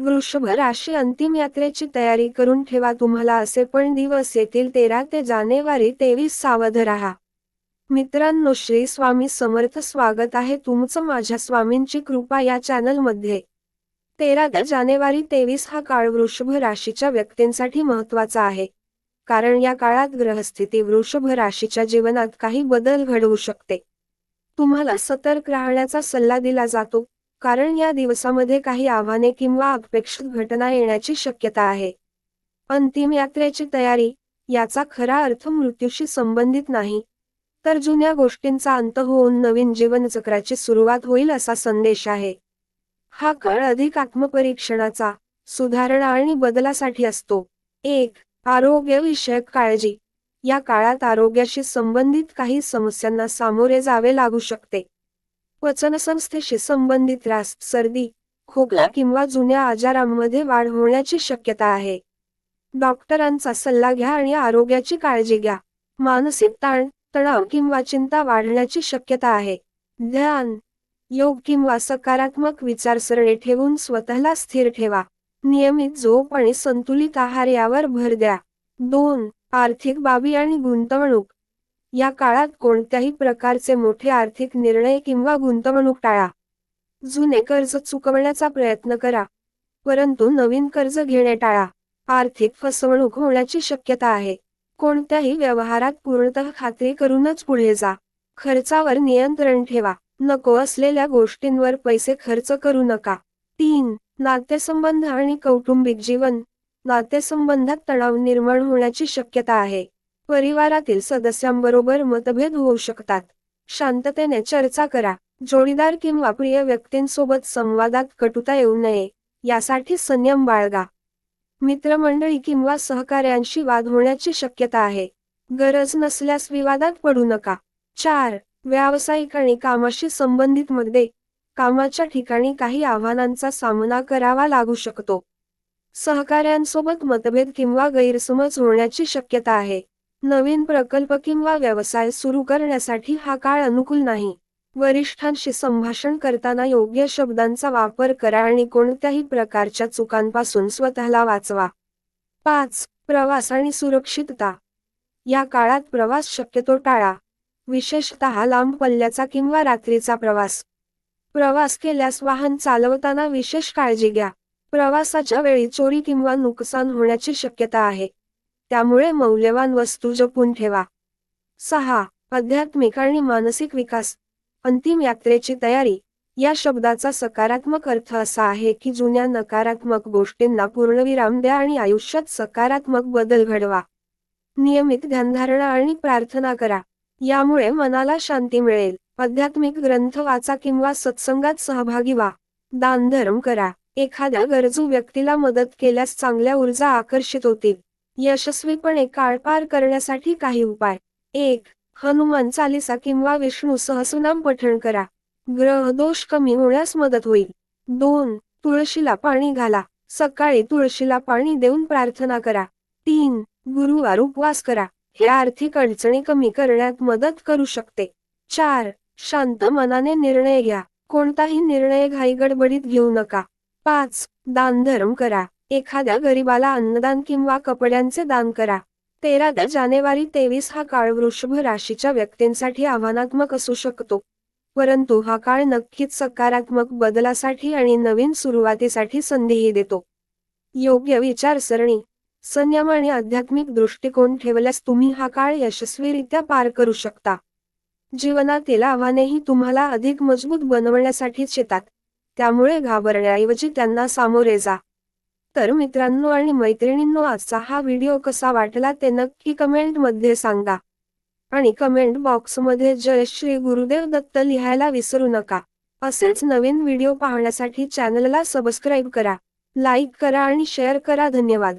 वृषभ राशी अंतिम यात्रेची तयारी करून ठेवा तुम्हाला असे पण दिवस येतील तेरा ते जानेवारी तेवीस सावध राहा. मित्रांनो श्री स्वामी समर्थ स्वागत आहे तुमचं माझ्या स्वामींची कृपा या चॅनलमध्ये. तेरा ते जानेवारी तेवीस हा काळ वृषभ राशीच्या व्यक्तींसाठी महत्त्वाचा आहे. कारण या काळात ग्रहस्थिती वृषभ राशीच्या जीवनात काही बदल घडवू शकते. तुम्हाला सतर्क राहण्याचा सल्ला दिला जातो. कारण या दिवसामध्ये काही आव्हाने किंवा अपेक्षित घटना येण्याची शक्यता आहे. अंतिम यात्रेची तयारी याचा खरा अर्थ मृत्यूशी संबंधित नाही. तर जुन्या गोष्टींचा अंत होऊन नवीन जीवनचक्राची सुरुवात होईल असा संदेश आहे. हा काळ अधिक आत्मपरीक्षणाचा सुधारणा आणि बदलासाठी असतो. एक आरोग्यविषयक काळजी. या काळात आरोग्याशी संबंधित काही समस्यांना सामोरे जावे लागू शकते. पचनसंस्थेशी संबंधित त्रास सर्दी खोकला किंवा जुन्या आजारांमध्ये वाढ होण्याची शक्यता आहे. डॉक्टरांचा सल्ला घ्या आणि आरोग्याची काळजी घ्या. मानसिक ताण तणाव किंवा चिंता वाढण्याची शक्यता आहे. ध्यान योग किंवा सकारात्मक विचारसरणी ठेवून स्वतःला स्थिर ठेवा. नियमित झोप आणि संतुलित आहार यावर भर द्या. दोन आर्थिक बाबी आणि गुंतवणूक. या काळात कोणत्याही प्रकारचे मोठे आर्थिक निर्णय किंवा गुंतवणूक टाळा. जुने कर्ज चुकवण्याचा प्रयत्न करा. परंतु नवीन कर्ज घेणे टाळा. आर्थिक फसवणूक होण्याची शक्यता आहे. कोणत्याही व्यवहारात पूर्णतः खात्री करूनच पुढे जा. खर्चावर नियंत्रण ठेवा. नको असलेल्या गोष्टींवर पैसे खर्च करू नका. तीन नातेसंबंध आणि कौटुंबिक जीवन. नातेसंबंधात तणाव निर्माण होण्याची शक्यता आहे. परिवारातील सदस्यांबरोबर मतभेद होऊ शकतात. शांततेने चर्चा करा. जोडीदार किंवा प्रिय व्यक्तींसोबत संवादात कटुता येऊ नये. यासाठी संयम बाळगा. मित्रमंडळी किंवा सहकार्यांशी वाद होण्याची शक्यता आहे. गरज नसल्यास विवादात पडू नका. चार. व्यावसायिक आणि कामाशी संबंधित मध्ये कामाच्या ठिकाणी काही आव्हानांचा सामना करावा लागू शकतो. सहकार्यांसोबत मतभेद किंवा गैरसमज होण्याची शक्यता आहे. नवीन प्रकल्प किंवा व्यवसाय सुरू करण्यासाठी हा काळ अनुकूल नाही. वरिष्ठांशी संभाषण करताना योग्य शब्दांचा वापर करा आणि कोणत्याही प्रकारच्या चुकांपासून स्वतःला वाचवा. पाच प्रवास आणि सुरक्षितता. या काळात प्रवास शक्यतो टाळा. विशेषतः लांब पल्ल्याचा किंवा रात्रीचा प्रवास. प्रवास केल्यास वाहन चालवताना विशेष काळजी घ्या. प्रवासाच्या वेळी चोरी किंवा नुकसान होण्याची शक्यता आहे. त्यामुळे मौल्यवान वस्तू जपून ठेवा. सहा. आध्यात्मिक आणि मानसिक विकास. अंतिम यात्रेची तयारी. या शब्दाचा सकारात्मक अर्थ असा आहे की जुन्या नकारात्मक गोष्टींना पूर्णविराम द्या आणि आयुष्यात सकारात्मक बदल घडवा. नियमित ध्यानधारणा आणि प्रार्थना करा. यामुळे मनाला शांती मिळेल. आध्यात्मिक ग्रंथ वाचा किंवा सत्संगात सहभागी व्हा. दानधर्म करा. एखाद्या गरजू व्यक्तीला मदत केल्यास चांगल्या ऊर्जा आकर्षित होतील. यशस्वीपणे काळ पार करण्यासाठी काही उपाय. एक हनुमान चालिसा किंवा विष्णू सहस्रनाम पठण करा. ग्रह दोष कमी होण्यास मदत होईल. दोन तुळशीला पाणी घाला. सकाळी तुळशीला पाणी देऊन प्रार्थना करा. तीन गुरुवार उपवास करा. हे आर्थिक अडचणी कमी करण्यात मदत करू शकते. चार शांत मनाने निर्णय घ्या. कोणताही निर्णय घाईगडबडीत घेऊ नका. पाच दानधर्म करा. एखाद्या गरीबाला अन्नदान किंवा कपड्यांचे दान करा. तेरा जानेवारी तेवीस हा काळ वृषभ राशीच्या व्यक्तींसाठी आव्हानात्मक असू शकतो. परंतु हा काळ नक्कीच सकारात्मक बदलासाठी आणि नवीन सुरुवातीसाठी संधीही देतो. योग्य विचारसरणी संयम आणि आध्यात्मिक दृष्टिकोन ठेवल्यास तुम्ही हा काळ यशस्वीरित्या पार करू शकता. जीवनातील आव्हानेही तुम्हाला अधिक मजबूत बनवण्यासाठीच येतात. त्यामुळे घाबरण्याऐवजी त्यांना सामोरे जा. तर मित्रांनो आणि मैत्रिणींनो आजचा हा व्हिडिओ कसा वाटला ते नक्की कमेंटमध्ये सांगा. आणि कमेंट बॉक्समध्ये जय श्री गुरुदेव दत्त लिहायला विसरू नका. असेच नवीन व्हिडिओ पाहण्यासाठी चॅनलला सबस्क्राईब करा लाईक करा आणि शेअर करा. धन्यवाद.